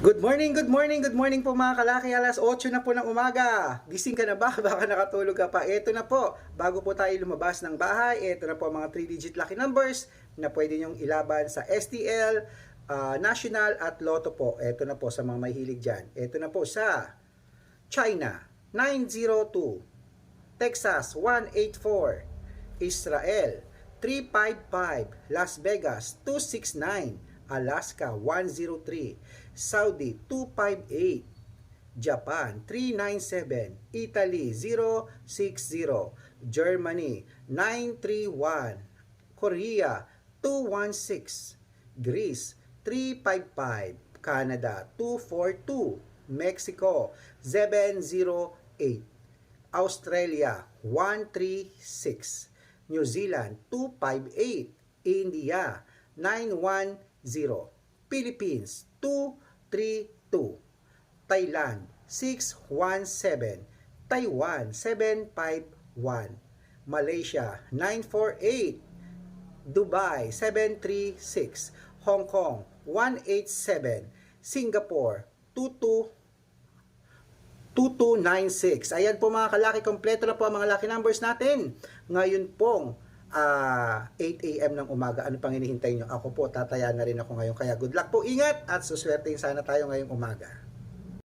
Good morning, good morning, good morning po mga kalaki. Alas 8 na po ng umaga. Gising ka na ba? Baka nakatulog ka pa. Ito na po. Bago po tayo lumabas ng bahay, ito na po ang mga 3-digit lucky numbers na pwede nyong ilaban sa STL, ah, National at Lotto po. Ito na po sa mga mahilig dyan. Ito na po sa China, 902. Texas, 184. Israel, 355. Las Vegas, 269. Alaska, 103. Saudi, 258. Japan, 397. Italy, 060. Germany, 931. Korea, 216. Greece, 355. Canada, 242. Mexico, 708. Australia 136, New Zealand 258, India 910, Philippines 232, Thailand 617, Taiwan 751, Malaysia 948, Dubai 736, Hong Kong 187, Singapore 22 2296. Ayan po mga kalaki, kompleto na po ang mga lucky numbers natin. Ngayon pong ah, 8 a.m. ng umaga. Ano pang hinihintay nyo? Ako po, tataya na rin ako ngayon. Kaya good luck po, ingat at suswertein sana tayo ngayong umaga.